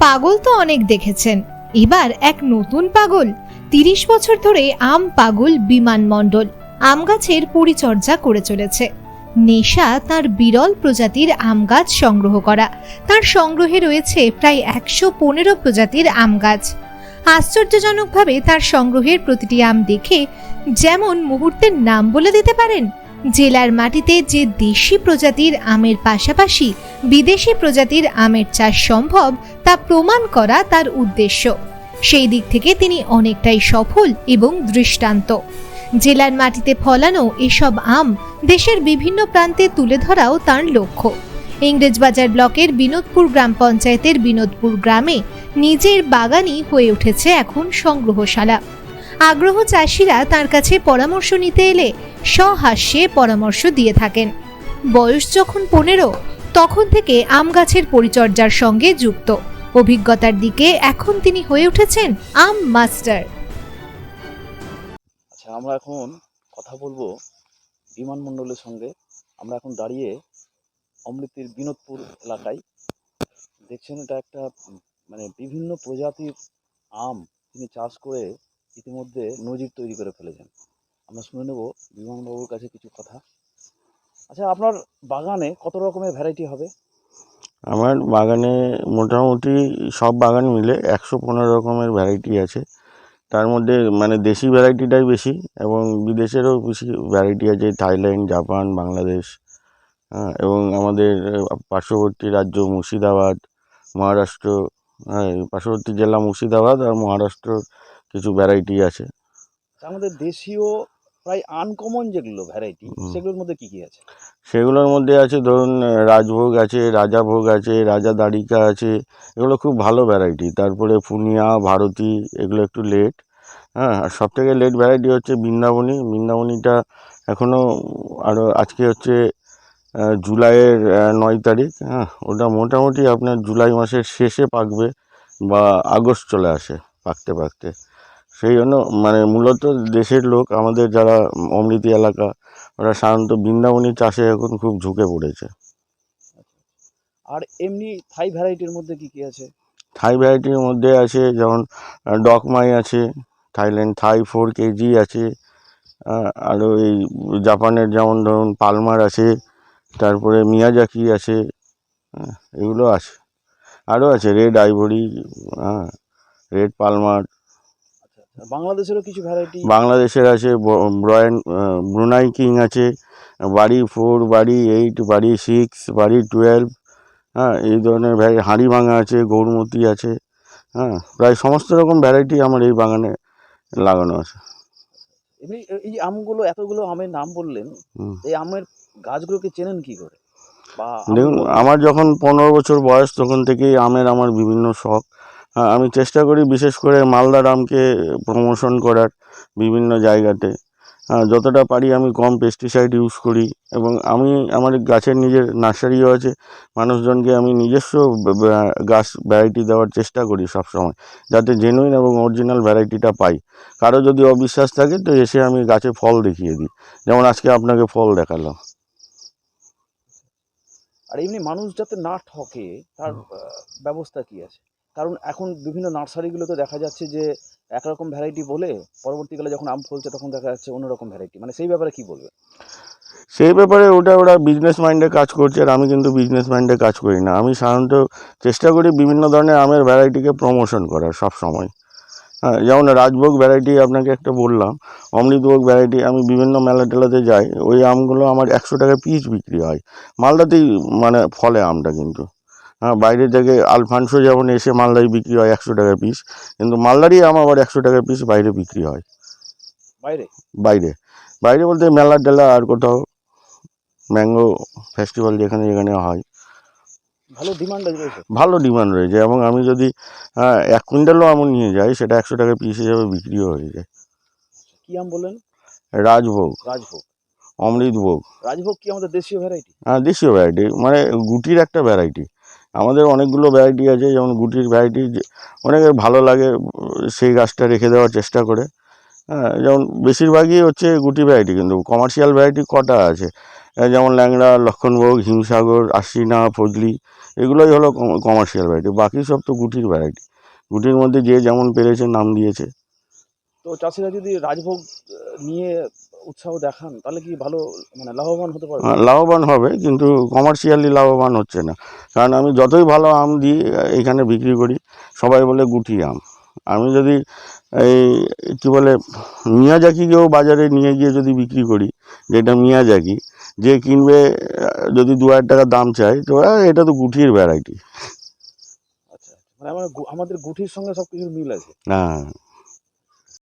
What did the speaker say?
পাগল তো অনেক দেখেছেন। এবার এক নতুন পাগল। তিরিশ বছর ধরে আম পাগল বিমান মণ্ডল, আম গাছের পরিচর্যা করে চলেছে। নেশা তার বিরল প্রজাতির আম গাছ সংগ্রহ করা। তার সংগ্রহে রয়েছে প্রায় একশো পনেরো প্রজাতির আম গাছ। আশ্চর্যজনকভাবে তার সংগ্রহের প্রতিটি আম দেখে যেমন মুহূর্তের নাম বলে দিতে পারেন জেলার মাটিতে যে দেশি প্রজাতির আমের পাশাপাশি বিদেশি প্রজাতির আমের চাষ সম্ভব তা প্রমাণ করা তার উদ্দেশ্য। সেই দিক থেকে তিনি অনেকটাই সফল এবং দৃষ্টান্ত। জেলার মাটিতে ফলানো এসব আম দেশের বিভিন্ন প্রান্তে তুলে ধরাও তার লক্ষ্য। ইংরেজবাজার ব্লকের বিনোদপুর গ্রাম পঞ্চায়েতের বিনোদপুর গ্রামে নিজের বাগানই হয়ে উঠেছে এখন সংগ্রহশালা। আগ্রহ চাষিরা তার কাছে পরামর্শ নিতে এলে সহাস্যে পরামর্শ দিয়ে থাকেন। বয়স যখন পনেরো, তখন থেকে আম গাছের পরিচর্যার সঙ্গে যুক্ত। অভিজ্ঞতার দিকে এখন তিনি হয়ে উঠেছেন আম মাস্টার। আচ্ছা আমরা এখন কথা বলব বিমান মণ্ডলের সঙ্গে। আমরা এখন দাঁড়িয়ে অমৃতির বিনোদপুর এলাকায়। দেখছেন এটা একটা মানে বিভিন্ন প্রজাতির আম তিনি চাষ করে ইতিমধ্যে নজির তৈরি করে ফেলেছেন। আমরা শুনে নেব বিমানবাবুর কাছে কিছু কথা। আচ্ছা আপনার বাগানে কত রকমের ভ্যারাইটি হবে? আমার বাগানে মোটামুটি সব বাগান মিলে একশো পনেরো রকমের ভ্যারাইটি আছে। তার মধ্যে মানে দেশি ভ্যারাইটিটাই বেশি এবং বিদেশেরও বেশি ভ্যারাইটি আছে। থাইল্যান্ড, জাপান, বাংলাদেশ হ্যাঁ এবং আমাদের পার্শ্ববর্তী রাজ্য মুর্শিদাবাদ, মহারাষ্ট্র হ্যাঁ পার্শ্ববর্তী জেলা মুর্শিদাবাদ আর মহারাষ্ট্র কিছু ভ্যারাইটি আছে। আমাদের দেশীয় প্রায় আনকমন যেগুলো ভ্যারাইটি সেগুলোর মধ্যে কি কি আছে? সেগুলোর মধ্যে আছে ধরুন রাজভোগ আছে রাজাভোগ আছে রাজা দাড়িকা আছে এগুলো খুব ভালো ভ্যারাইটি তারপরে পুনিয়া ভারতী এগুলো একটু লেট হ্যাঁ আর সবথেকে লেট ভ্যারাইটি হচ্ছে বৃন্দাবনী। বৃন্দাবনীটা এখনও আরও আজকে হচ্ছে জুলাইয়ের নয় তারিখ। হ্যাঁ ওটা মোটামুটি আপনার জুলাই মাসের শেষে পাকবে বা আগস্ট চলে আসে পাকতে পাকতে। সেই জন্য মানে মূলত দেশের লোক আমাদের যারা অমৃতি এলাকা ওরা সাধারণত বৃন্দাবনী চাষে এখন খুব ঝুঁকে পড়েছে। আর এমনি থাই ভ্যারাইটির মধ্যে কি কি আছে? থাই ভ্যারাইটির মধ্যে আছে যেমন ডকমাই আছে থাইল্যান্ড থাই ফোর কেজি আছে আরও এই জাপানের যেমন ধরুন পালমার আছে তারপরে মিয়াজাকি আছে এগুলো আছে। আরও আছে রেড আইভরি হ্যাঁ রেড পালমার। বাংলাদেশেরও কিছু ভ্যারাইটি বাংলাদেশের আছে ব্রয়ান ব্রুনাই কিং আছে বাড়ি ফোর বাড়ি এইট বাড়ি সিক্স বাড়ি টুয়েলভ হ্যাঁ এই ধরনের ভ্যারাই হাঁড়ি ভাঙা আছে গৌরমতি আছে হ্যাঁ প্রায় সমস্ত রকম ভ্যারাইটি আমার এই বাগানে লাগানো আছে। এমনি এই আমগুলো এতগুলো আমের নাম বললেন এই আমের গাছগুলোকে চেনেন কি করে? দেখুন আমার যখন পনেরো বছর বয়স তখন থেকেই আমের আমার বিভিন্ন শখ। আমি চেষ্টা করি বিশেষ করে মালদা আমকে প্রমোশন করার বিভিন্ন জায়গাতে। হ্যাঁ, যতটা পারি আমি কম পেস্টিসাইড ইউজ করি এবং আমি আমার গাছের নিজের নার্সারিও আছে মানুষজনকে আমি নিজস্ব গাছ ভ্যারাইটি দেওয়ার চেষ্টা করি সব সময় যাতে জেনুইন এবং অরিজিনাল ভ্যারাইটিটা পাই। কারও যদি অবিশ্বাস থাকে তো এসে আমি গাছে ফল দেখিয়ে দিই। যেমন আজকে আপনাকে ফল দেখালাম। আর এমনি মানুষ যাতে না ঠকে তার ব্যবস্থা কি আছে? কারণ এখন বিভিন্ন নার্সারিগুলোতে দেখা যাচ্ছে যে একরকম ভ্যারাইটি বলে পরবর্তীকালে যখন আম ফলছে তখন দেখা যাচ্ছে অন্যরকম ভ্যারাইটি মানে সেই ব্যাপারে কি বলবে সেই ব্যাপারে ওটা ওরা বিজনেস মাইন্ডে কাজ করছে আর আমি কিন্তু বিজনেস মাইন্ডে কাজ করি না। আমি সাধারণত চেষ্টা করি বিভিন্ন ধরনের আমের ভ্যারাইটিকে প্রমোশন করার সব সময়। হ্যাঁ যেমন রাজভোগ ভ্যারাইটি আপনাকে একটা বললাম, অমৃতভোগ ভ্যারাইটি আমি বিভিন্ন মেলা টেলাতে যাই, ওই আমগুলো আমার একশো টাকা পিস বিক্রি হয়। মালদাতেই মানে ফলে আমটা কিন্তু। হ্যাঁ বাইরে থেকে আলফানসো যেমন এসে মালদারি বিক্রি হয় একশো টাকা পিস কিন্তু মালদারই আমার আবার একশো টাকা পিস বাইরে বিক্রি হয়। বাইরে? বাইরে। বাইরে বলতে মেলা টেলা আর কোথাও ম্যাঙ্গো ফেস্টিভ্যাল যেখানে যেখানে হয়। ভালো ডিমান্ড রয়েছে ভালো ডিমান্ড রয়েছে এবং আমি যদি আহ, এক কুইন্টালও আমন নিয়ে যাই সেটা একশো টাকা পিস হিসাবে বিক্রিও হয়ে যায়। কি আম বললেন? রাজভোগ। রাজভোগ। অমৃতভোগ রাজভোগ কি আমাদের দেশীয় ভ্যারাইটি হ্যাঁ দেশীয় ভ্যারাইটি মানে গুটির একটা ভ্যারাইটি আমাদের অনেকগুলো ভ্যারাইটি আছে, যেমন গুটির ভ্যারাইটি অনেকে ভালো লাগে, সেই গাছটা রেখে দেওয়ার চেষ্টা করে। হ্যাঁ যেমন বেশিরভাগই হচ্ছে গুটি ভ্যারাইটি কিন্তু কমার্শিয়াল ভ্যারাইটি কটা আছে? যেমন ল্যাংড়া, লক্ষণভোগ, হিমসাগর, আশ্বিনা, ফজলি, এগুলোই হলো কমার্শিয়াল ভ্যারাইটি বাকি সব তো গুটির ভ্যারাইটি গুটির মধ্যে যে যেমন পেরেছে, নাম দিয়েছে। তো চাষিরা যদি রাজভোগ নিয়ে উৎসাহ দেখান তাহলে কি ভালো মানে লাভবান হতে পারবে আহ, লাভবান হবে কিন্তু কমার্শিয়ালি লাভবান হচ্ছে না। কারণ আমি যতই ভালো আম দিই এখানে বিক্রি করি সবাই বলে গুটি আম। আমি যদি এই কী বলে মিয়াজাকিকেও বাজারে নিয়ে গিয়ে যদি বিক্রি করি যেটা মিয়াজাকি যে কিনবে যদি দু হাজার টাকা দাম চায় তো এটা তো গুটির ভ্যারাইটি আচ্ছা মানে আমার আমাদের গুঠির সঙ্গে সব কিছুর মিল আছে? হ্যাঁ।